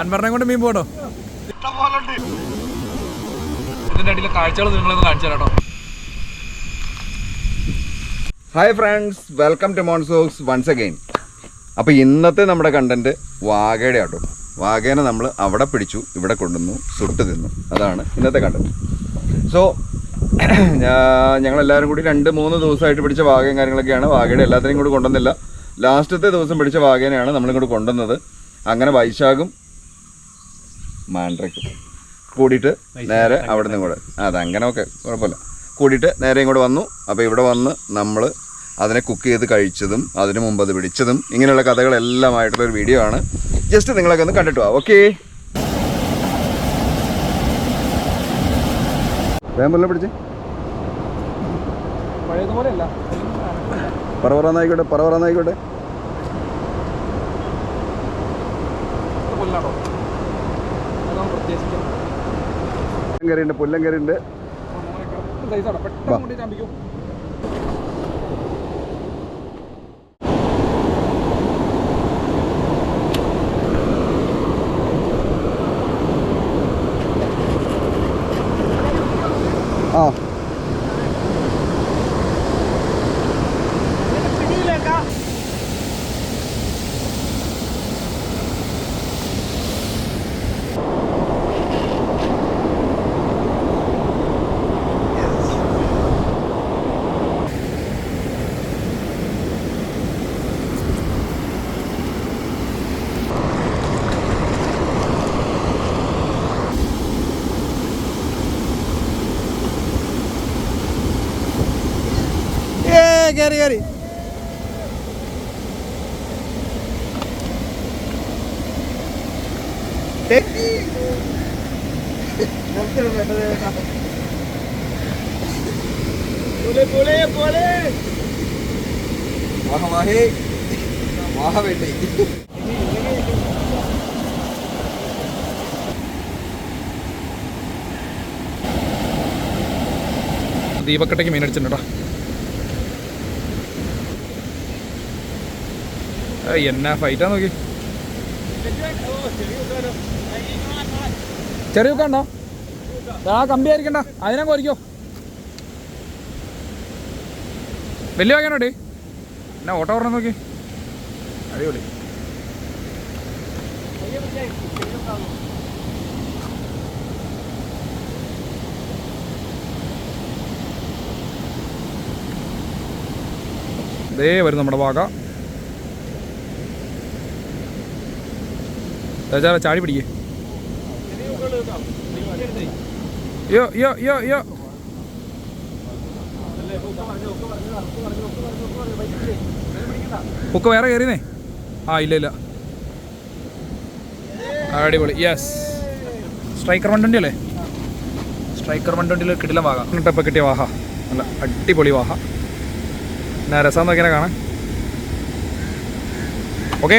അൻപറിനെ കൊണ്ട് മീൻ പോട്ടോ ഇതിന്റെ അടിയിലെ കാഴ്ചകൾ നിങ്ങളൊന്ന് കാണിച്ചു തരാട്ടോ. Hi friends welcome to Monsox once again അപ്പോൾ ഇന്നത്തെ നമ്മുടെ കണ്ടന്റ് വാഗയുടെ ആട്ടോ. വാഗേനെ നമ്മൾ അവിടെ പിടിച്ചു ഇവിടെ കൊണ്ടുവന്നു സുട്ട് തിന്നു. അതാണ് ഇന്നത്തെ കണ്ടന്റ് സോ ഞങ്ങളെല്ലാവരും കൂടി രണ്ട് മൂന്ന് ദിവസമായിട്ട് പിടിച്ച വാഗയും കാര്യങ്ങളൊക്കെയാണ്. വാഗയുടെ എല്ലാത്തിനെയും കൂടി കൊണ്ടുവന്നില്ല. ലാസ്റ്റത്തെ ദിവസം പിടിച്ച വാഗേനെയാണ് നമ്മളിങ്ങോട്ട് കൊണ്ടുവന്നത്. അങ്ങനെ വൈശാഖും മാൻഡ്രയ്ക്കും. കൂടിയിട്ട് നേരെ അവിടെ നിന്ന് കൂടെ അത് അങ്ങനെ ഓക്കെ കുഴപ്പമില്ല. കൂടിയിട്ട് നേരെ ഇങ്ങോട്ട് വന്നു. അപ്പോൾ ഇവിടെ വന്ന് നമ്മൾ അതിനെ കുക്ക് ചെയ്ത് കഴിച്ചതും അതിനു മുമ്പ് അത് പിടിച്ചതും ഇങ്ങനെയുള്ള കഥകളെല്ലാം ആയിട്ടുള്ള ഒരു വീഡിയോ ആണ്. ജസ്റ്റ് നിങ്ങളൊക്കെ ഒന്ന് കണ്ടിട്ട് പോവാം ഓക്കെ വേമ്പല്ല പിടിച്ച്. പറവറാന്നായിക്കോട്ടെ പറവറാന്നായിക്കോട്ടെ കൊല്ലാട്ടോ അതാണ് പ്രത്യേകിച്ച് പുല്ലൻ കറിയുണ്ട് പുല്ലൻ കറിയുണ്ട് സൈസാണ് പെട്ടെന്ന് കൊണ്ട് ചാമ്പിക്കും ആ കയറി കയറി ദീപക്കട്ടയ്ക്ക് മീൻ അടിച്ചിട്ടുണ്ടോ എന്നാ ഫൈറ്റാ നോക്കി. ചെറിയ ഉണ്ടോ? ആ കമ്പി ആയിരിക്കണ്ട. അതിനെ കോരിക്കോ വലിയ വാങ്ങാനോടി എന്നാ ഓട്ടോ പറഞ്ഞ നോക്കി. അടിപൊളി. ദേ വരും നമ്മുടെ വാഗ. രാജാ ചാടി പിടിക്കേ. യോ യോ യോ യോ ഹുക്ക് വേറെ കയറിയേ ആ ഇല്ല ഇല്ല. അടിപൊളി. യെസ് സ്ട്രൈക്കർ വണ്ടി അല്ലേ? സ്ട്രൈക്കർ ട്വന്റിയിൽ കിട്ടില്ല വാഹ. ഇട്ടപ്പോൾ കിട്ടിയ വാഹ. നല്ല അടിപൊളി വാഹ. എന്നാ രസം നോക്കിയാൽ കാണാൻ. ഓക്കെ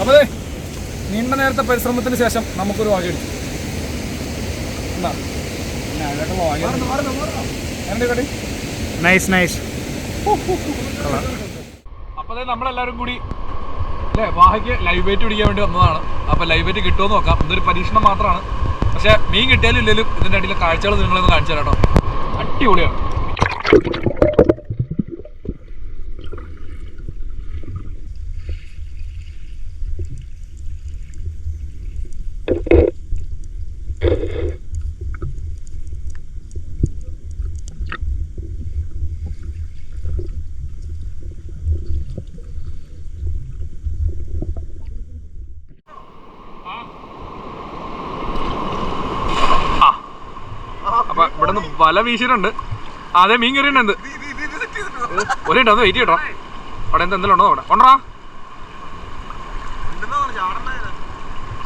അപ്പതേ നീണ്ട നേരത്തെ പരിശ്രമത്തിന് ശേഷം നമുക്കൊരു വാങ്ങി അടിച്ചു നൈസ് നൈസ് അപ്പതേ നമ്മളെല്ലാവരും കൂടി? അല്ലേ വാഹയ്ക്ക് ലൈവ് ബൈറ്റ് പിടിക്കാൻ വേണ്ടി വന്നതാണ്. അപ്പോൾ ലൈവ് ബൈറ്റ് കിട്ടുമോ നോക്കാം. ഇതൊരു പരീക്ഷണം മാത്രമാണ്. പക്ഷേ മീൻ കിട്ടിയാലും ഇല്ലെങ്കിലും ഇതിന്റെ അടിയിലെ കാഴ്ചകൾ നിങ്ങളൊന്ന് കാണിച്ചു തരാം കേട്ടോ. അടിപൊളിയാണ്. പെട്ടെന്ന് വല വീശിട്ടുണ്ട് അതെ മീൻ കറി ഉണ്ട് ഒരു മിനിറ്റ് ഒന്ന് വെയിറ്റ് ചെയ്യട്ടോ അവിടെ എന്ത് എന്തെങ്കിലും ഉണ്ടോ അവിടെ? ഉണ്ടോ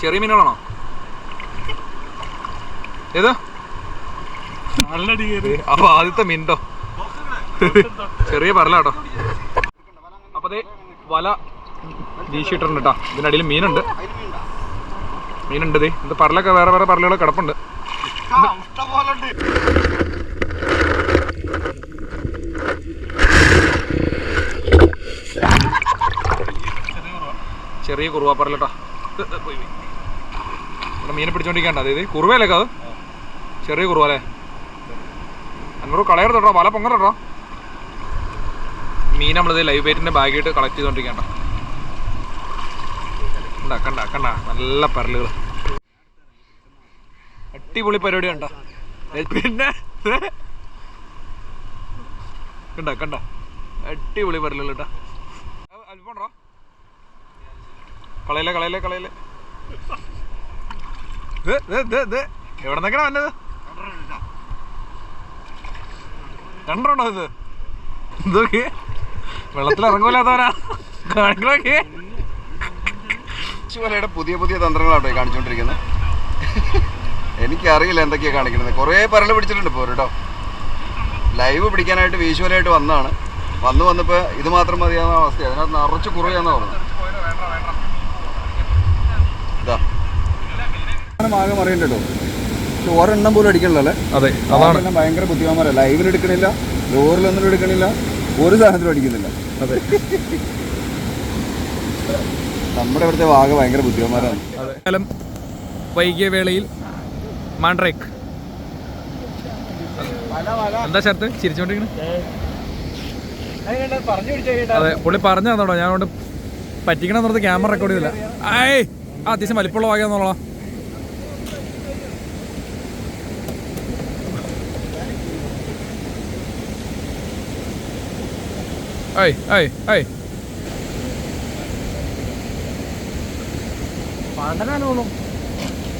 ചെറിയ മീനുകളാണോ? ഏത്? അപ്പൊ ആദ്യത്തെ മീൻട്ടോ ചെറിയ പരലാട്ടോ. അപ്പൊ വല വീശിട്ടുണ്ട് കേട്ടോ ഇതിനടിയിൽ മീനുണ്ട്. മീനുണ്ട് ദേ. ഇത് പരലൊക്കെ വേറെ വേറെ പറലുകൾ കിടപ്പുണ്ട്. ചെറിയ കുറുവാപ്പറലട്ടാ പോയി. ഇവിടെ മീനെ പിടിച്ചോണ്ടിരിക്കണ്ട. അതായത് കുറുവയല്ലേ അത്? ചെറിയ കുറുവ അല്ലേ അന്നൂറ് കളയരുതട്ടോ വല പൊങ്ങലട്ടോ മീൻ നമ്മളിത് ലൈവ് ബൈറ്റിന്റെ ബാഗായിട്ട് കളക്ട് ചെയ്തോണ്ടിരിക്കണ്ട. കണ്ട കണ്ട കണ്ട. നല്ല പരലുകൾ അടിപൊളി പരിപാടി കണ്ട. പിന്നെ? കണ്ട കണ്ട. അടിപൊളി പരലുകൾ കേട്ടോ. അല്പണ്ടോ കളയല്ലേ കളയല്ലേ കളയല്ലേ. എവിടെ നിന്നൊക്കെയാ വന്നത്? രണ്ടെണ്ണോ ഇത്? എന്തൊക്കെ വെള്ളത്തിൽ ഇറങ്ങൂലാത്തവരാ കാണിക്കണൊക്കെ ചുവലയുടെ പുതിയ പുതിയ തന്ത്രങ്ങളാട്ടോ കാണിച്ചുകൊണ്ടിരിക്കുന്നത് എനിക്കറിയില്ല എന്തൊക്കെയാണ് കാണിക്കുന്നത്. കുറേ പരൽ പിടിച്ചിട്ടുണ്ട് ഇപ്പോൾ കേട്ടോ. ലൈവ് പിടിക്കാനായിട്ട് വീശുവലായിട്ട് വന്നതാണ്. വന്ന് വന്നപ്പോൾ ഇത് മാത്രം മതിയാവുന്ന അവസ്ഥയാണ് അതിനകത്ത് നിറച്ച് കുറയാന്ന് തോന്നുന്നു ഇതാ മറിയണ്ടല്ലോ പക്ഷെ ഒരെണ്ണം പോലും അടിക്കണല്ലേ അതെ അതാണ്. ഭയങ്കര ബുദ്ധിമാന്മാരാ. ലൈവിൽ എടുക്കണില്ല ലോറിലൊന്നും എടുക്കണില്ല ഒരു സാധനത്തിലും അടിക്കുന്നില്ല. അതെ. നമ്മുടെ ഇവിടുത്തെ വാഗ ഭയങ്കര ബുദ്ധിമാന്മാരാണ് കാലം വൈകിയ വേളയിൽ മാൻഡ്രേക്ക് എന്താ ചേർത്ത് ചിരിച്ചോണ്ടിരിക്കണേ? അതെ പുള്ളി പറഞ്ഞു തന്നോടോ ഞാൻ അതുകൊണ്ട് പറ്റിക്കണം എന്നുള്ളത് ക്യാമറ റെക്കോർഡ് ചെയ്തില്ല. ഏയ് ആ അത്യാവശ്യം വലിപ്പമുള്ള വാങ്ങിയെന്നുള്ള ഏയ് ഏയ് ഏയ്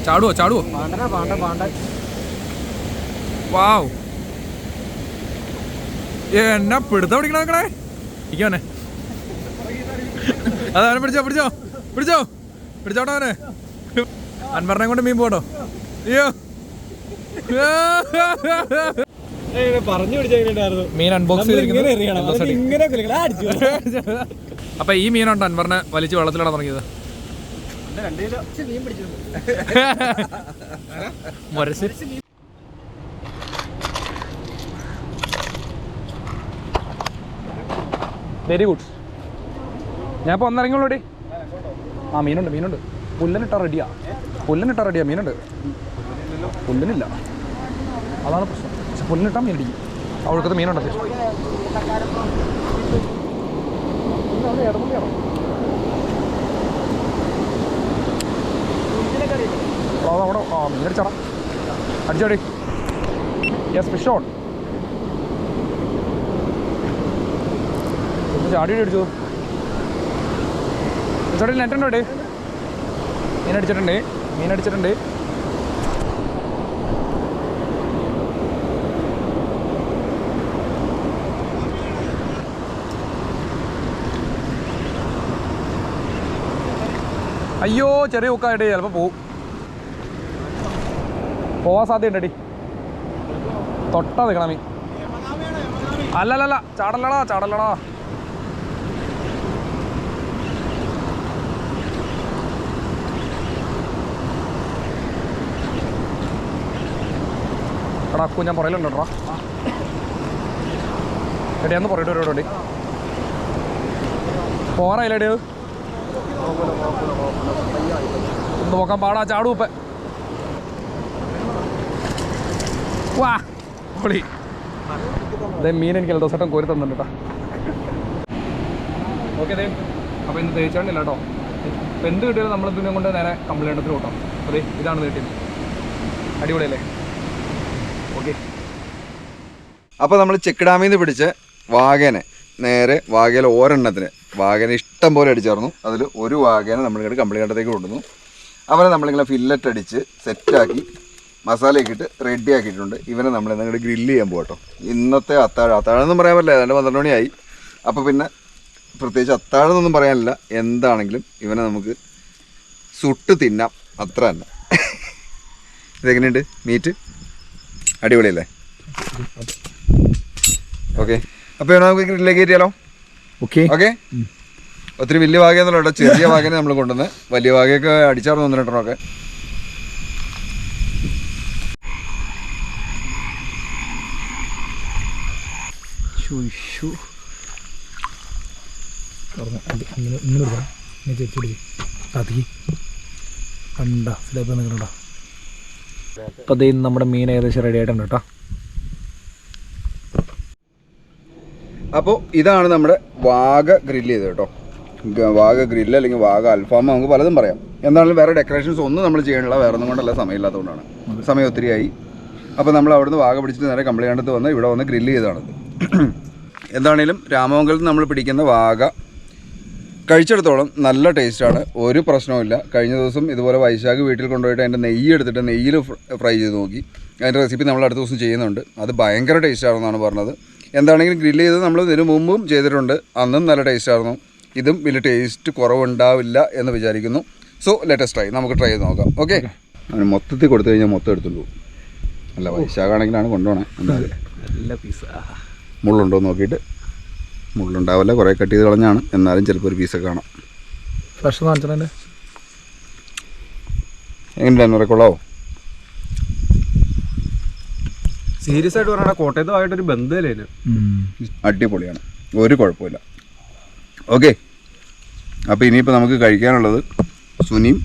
ചാടുവോ ചാടുവോ? വാവ്. എന്നാ പിടുത്ത പിടിക്കണ നോക്കണേ ഇരിക്കവനെ അതവനെ പിടിച്ചോ പിടിച്ചോ പിടിച്ചോ. പിടിച്ചോട്ടോ അവനെ. അൻപറിനെ കൊണ്ട് മീൻ പോട്ടോ. അയ്യോ. പറഞ്ഞു പിടിച്ചായിരുന്നു മീൻ അൺബോക്സ് ഇങ്ങനെ കുലുക്കണം. ആ, അടിച്ചു. അപ്പൊ ഈ മീനുണ്ട് അൻവറിനെ വലിച്ചു വെള്ളത്തിലാണ് തുടങ്ങിയത്? മുരശ് വെരി ഗുഡ് ഞാൻ ഇപ്പോൾ ഒന്നിറങ്ങിയുള്ളൂടി. ആ മീനുണ്ട് മീനുണ്ട്. പുല്ലനിട്ട റെഡിയാ പുല്ലനിട്ട റെഡിയാ മീനുണ്ട്. പുല്ലനില്ല. അതാണ് പ്രശ്നം. പക്ഷെ പുല്ലിനിട്ടാൽ മീൻ അടിക്കും അവൾക്കത് മീനുണ്ടല്ലേ മീനുണ്ട് അത്യാവശ്യം ഇടമുള്ളിയാണോ? ആ, മീൻ ആ മീനടിച്ചാടാ അടിച്ചോടി. യെസ് ഫിഷ് ഓൺ ചാടി അടിച്ചു. ചേട്ടൻ നെറ്റുണ്ടോ മീൻ അടിച്ചിട്ടുണ്ട് മീൻ അടിച്ചിട്ടുണ്ട്. അയ്യോ ചെറിയ ഉക്കായിട്ട് ചിലപ്പോൾ പോവും. പോവാൻ സാധ്യതയുണ്ടടി. തൊട്ടാ നിൽക്കണം അല്ലല്ലല്ല ചാടല്ലടാ ചാടല്ലടാ. എടാ അക്കു ഞാൻ പറയലുണ്ടോടാ എടിയാന്ന് പറയട്ടോ ഒരു എടി. നോക്കാൻ പാടാ ചാടൂ ഇപ്പം. വാ പൊളി. അതെ മീൻ എനിക്ക് എല്ലാ ദിവസം കോരി തന്നിട്ടുണ്ട് കേട്ടോ ഓക്കെ അതെ അപ്പോൾ ഇന്ന് തേച്ചാണ്ടില്ല കേട്ടോ ഇപ്പൊ എന്ത് കിട്ടിയാലും നമ്മൾ ഇതിനെ കൊണ്ട് നേരെ കംപ്ലൈന്റത്തിൽ കൂട്ടാം. അതെ ഇതാണ് കിട്ടിയത്. അടിപൊളിയല്ലേ? ഓക്കെ. അപ്പോൾ നമ്മൾ ചെക്ക് ഡാമിൽ നിന്ന് പിടിച്ച് വാഗനെ. നേരെ വാഗയിൽ ഒരെണ്ണത്തിന്. വാഗനെ ഇഷ്ടം പോലെ അടിച്ചായിരുന്നു അതിൽ ഒരു വാഗനെ നമ്മളിങ്ങോട്ട് കമ്പിളിക്കണ്ടത്തേക്ക് കൊണ്ടുവന്നു. അവനെ നമ്മളിങ്ങനെ ഫില്ലറ്റ് അടിച്ച് സെറ്റാക്കി മസാലയൊക്കെ ഇട്ട് റെഡി ആക്കിയിട്ടുണ്ട്. ഇവനെ നമ്മൾ ഇന്നങ്ങോട്ട് ഗ്രില്ല് ചെയ്യാൻ പോകട്ടോ ഇന്നത്തെ അത്താഴം. അത്താഴം ഒന്നും പറയാൻ പറ്റില്ല. ഏതാണ്ട് പന്ത്രണ്ട് മണിയായി. അപ്പോൾ പിന്നെ പ്രത്യേകിച്ച് അത്താഴം എന്നൊന്നും പറയാനില്ല. എന്താണെങ്കിലും ഇവനെ നമുക്ക് സുട്ട് തിന്നാം. അത്ര തന്നെ. ഇതെങ്ങനെയുണ്ട്? മീറ്റ് അടിപൊളിയല്ലേ? ഓക്കെ അപ്പോൾ നമുക്ക് ഗ്രില്ലേക്ക് കയറ്റിയാലോ? ഓക്കെ ഓക്കെ ഒത്തിരി വലിയ കേട്ടോ. ചെറിയ വാഗനെ നമ്മൾ കൊണ്ടുവന്ന്. വലിയ വാഗയൊക്കെ അടിച്ചാർന്ന് വന്നിട്ടുണ്ടോ ഒക്കെ അപ്പൊ കണ്ട നമ്മുടെ മീൻ ഏകദേശം റെഡി ആയിട്ടുണ്ട് കേട്ടോ. അപ്പോൾ ഇതാണ് നമ്മുടെ വാഗ ഗ്രില്ല് ചെയ്തത് കേട്ടോ. വാഗ ഗ്രില്ല് അല്ലെങ്കിൽ വാഗ അൽഫാം നമുക്ക് പലതും പറയാം. എന്താണെങ്കിലും വേറെ ഡെക്കറേഷൻസ് ഒന്നും നമ്മൾ ചെയ്യണില്ല വേറെ ഒന്നും കൊണ്ടല്ല സമയമില്ലാത്തതുകൊണ്ടാണ്. സമയം ഒത്തിരിയായി അപ്പോൾ നമ്മൾ അവിടുന്ന് വാഗ പിടിച്ചിട്ട് നേരെ കമ്പിളിയാണ്ടത്ത് വന്ന് ഇവിടെ വന്ന് ഗ്രില്ല് ചെയ്തതാണത് എന്താണേലും രാമമംഗലത്ത് നമ്മൾ പിടിക്കുന്ന വാഗ കഴിച്ചിടത്തോളം നല്ല ടേസ്റ്റാണ് ഒരു പ്രശ്നവുമില്ല കഴിഞ്ഞ ദിവസം ഇതുപോലെ വൈശാഖ് വീട്ടിൽ കൊണ്ടുപോയിട്ട് അതിന്റെ നെയ്യ് എടുത്തിട്ട് നെയ്യിൽ ഫ്രൈ ചെയ്ത് നോക്കി. അതിന്റെ റെസിപ്പി നമ്മൾ അടുത്ത ദിവസം ചെയ്യുന്നുണ്ട്. അത് ഭയങ്കര ടേസ്റ്റാണെന്നാണ് പറഞ്ഞത്. എന്താണെങ്കിലും ഗ്രില്ല് ചെയ്ത് നമ്മൾ ഇതിനു മുമ്പും ചെയ്തിട്ടുണ്ട്. അന്നും നല്ല ടേസ്റ്റായിരുന്നു ഇതും വലിയ ടേസ്റ്റ് കുറവുണ്ടാവില്ല എന്ന് വിചാരിക്കുന്നു. സോ ലേറ്റസ്റ്റ് ട്രൈ നമുക്ക് ട്രൈ ചെയ്ത് നോക്കാം. ഓക്കെ അവന് മൊത്തത്തിൽ കൊടുത്തു കഴിഞ്ഞാൽ മൊത്തം എടുത്തുള്ളൂ. അല്ല വൈശാഖാണെങ്കിലാണ് കൊണ്ടുപോകണേ എന്തായാലും. നല്ല പീസ് മുള്ളുണ്ടോ എന്ന് നോക്കിയിട്ട്. മുള്ളുണ്ടാവില്ല. കുറേ കട്ട് ചെയ്ത് കളഞ്ഞാണ്. എന്നാലും ചിലപ്പോൾ ഒരു പീസൊക്കെ കാണാം. ഫ്രഷ് എങ്ങനെയാണ് എങ്ങനെയുണ്ടായിരുന്നു സീരിയസ് ആയിട്ട് പറഞ്ഞാൽ കോട്ടയത്തുമായിട്ടൊരു ബന്ധമല്ലേ അടിപൊളിയാണ്. ഒരു കുഴപ്പമില്ല. ഓക്കെ. അപ്പോൾ ഇനിയിപ്പോൾ നമുക്ക് കഴിക്കാനുള്ളത് സുനിയും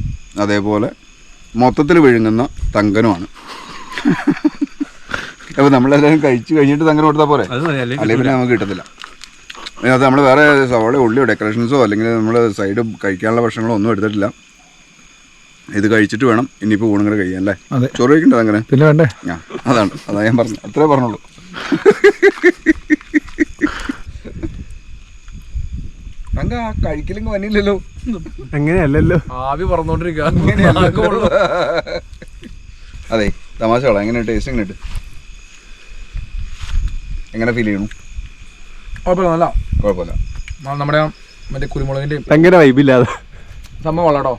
അതേപോലെ മൊത്തത്തിൽ വിഴുങ്ങുന്ന തങ്കനുമാണ്. അപ്പോൾ നമ്മളെല്ലാവരും കഴിച്ചു കഴിഞ്ഞിട്ട് തങ്കനം കൊടുത്താൽ പോരെ? അല്ലെങ്കിൽ പിന്നെ നമുക്ക് കിട്ടത്തില്ല. അത് നമ്മൾ വേറെ സവാള ഉള്ളിയോ ഡെക്കറേഷൻസോ അല്ലെങ്കിൽ നമ്മൾ സൈഡ് കഴിക്കാനുള്ള ഭക്ഷണങ്ങളോ ഒന്നും എടുത്തിട്ടില്ല. ഇത് കഴിച്ചിട്ട് വേണം ഇനിയിപ്പോൾ ഊണും കൂടെ കഴിയാൻ അല്ലേ? അതെ. ചോറ് കഴിക്കണ്ടേ അങ്ങനെ? പിന്നെ വേണ്ടേ? ആ അതാണ്. അതാ ഞാൻ പറഞ്ഞു അത്രേ പറഞ്ഞുള്ളൂ. അങ്ങ് വന്നില്ലല്ലോ. അങ്ങനെയല്ലല്ലോ ആവി പറന്നോണ്ടിരിക്കുക അതെ തമാശകളാ. എങ്ങനെ ടേസ്റ്റ് എങ്ങനെ എങ്ങനെ ഫീൽ ചെയ്യണു? കുഴപ്പമില്ല നല്ല. കുഴപ്പമില്ല. ന- നമ്മുടെ മറ്റേ കുരുമുളകിന്റെ ഭയങ്കര വൈബില്ലാതെ സംഭവം കൊള്ളാട്ടോ